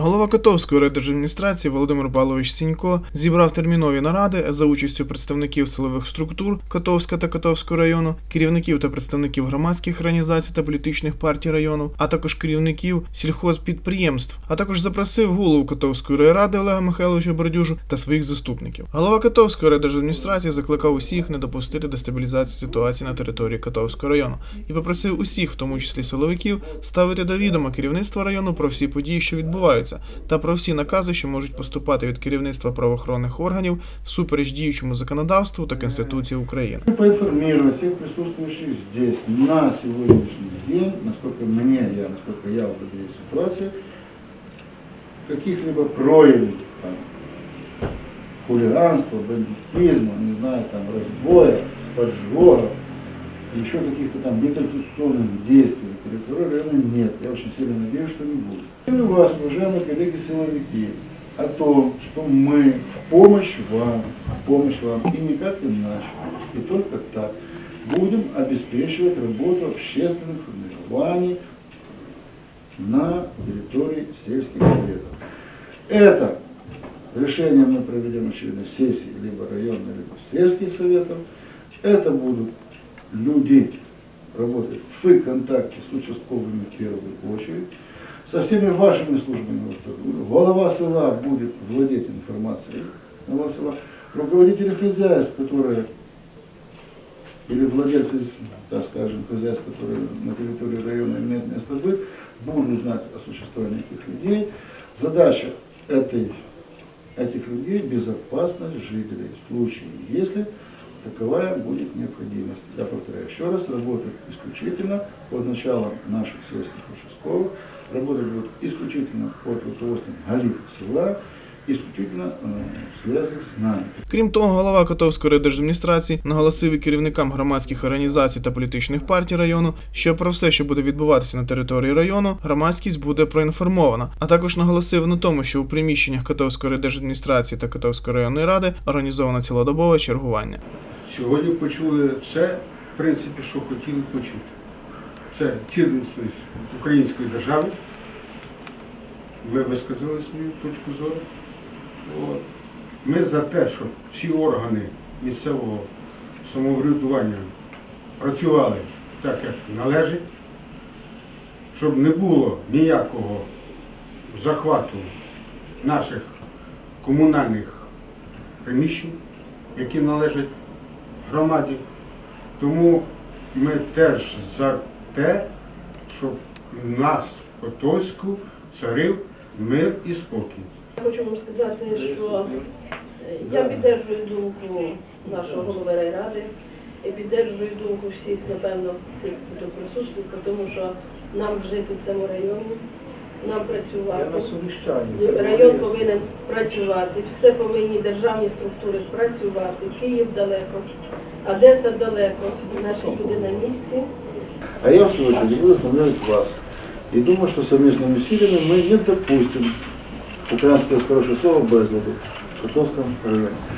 Голова Котовської райдержадміністрації Володимир Павлович Сінько зібрав термінові наради за участю представників силових структур Котовська та Котовського району, керівників та представників громадських організацій та політичних партій району, а також керівників сільхозпідприємств, а також запросив голову Котовської райради Олега Михайловича Бордюжу та своїх заступників. Голова Котовської райдержадміністрації закликав усіх не допустити дестабілізації ситуації на території Котовського району і попросив усіх, в тому числі силовиків, ставити до відома керівництва району про всі події, що відбуваються, та про всі накази, що можуть поступати від керівництва правоохоронних органів всупереч діючому законодавству та Конституції України. Поинформировать всех присутствующих здесь на сегодняшний день, насколько мне, я, насколько я владею ситуацией, каких-либо проявов там, хулиганства, бандитизма, не знаю, там, разбоя, поджогов, еще каких-то там неконституционных действий на территории района нет. Я очень сильно надеюсь, что не будет. И вас, уважаемые коллеги-силовики, о том, что мы в помощь вам, в помощь вам и никак иначе, и только так будем обеспечивать работу общественных формирований на территории сельских советов. Это решение мы проведем, очевидно, сессии либо районных, либо сельских советов. Это будут люди работать в контакте с участковыми в очередь, со всеми вашими службами. вторую. Голова села будет владеть информацией. Голова села. Руководители хозяйств, которые или владельцы, так скажем, хозяйств, которые на территории района имеют место быть, будут знать о существовании этих людей. Задача этой, этих людей – безопасность жителей в случае, если таковая будет необходимость. Я повторяю еще раз, работать исключительно под началом наших сельских участковых, работать будут исключительно под руководством голів села, исключительно э, в нами. Крім того, голова Котовської райдержадміністрації наголосив і керівникам громадських організацій та політичних партій району, що про все, що буде відбуватися на території району, громадськість буде проінформована. А також наголосив на тому, що у приміщеннях Котовської райдержадміністрації та Котовської районної ради організовано цілодобове чергування. Сьогодні почули все, в принципі, що хотіли почути. Це цінність української держави. Ви висказали свою точку зору. От. Ми за те, щоб всі органи місцевого самоврядування працювали так, як належить, щоб не було ніякого захвату наших комунальних приміщень, які належать громаді. Тому ми теж за те, щоб в нас в Котовську царив мир і спокій. Я Хочу вам сказати, що я підтримую думку нашого голови райради і підтримую думку всіх, напевно, цих тут присутніх, тому що нам жити в цьому районі, нам працювати. Район повинен працювати, все повинні державні структури працювати. Київ далеко, Одеса далеко, наші люди на місці. А я, в свою очередь, буду вас. И думаю, что совместными усилиями мы не допустим украинское хорошее слово безладу в Котовском районе.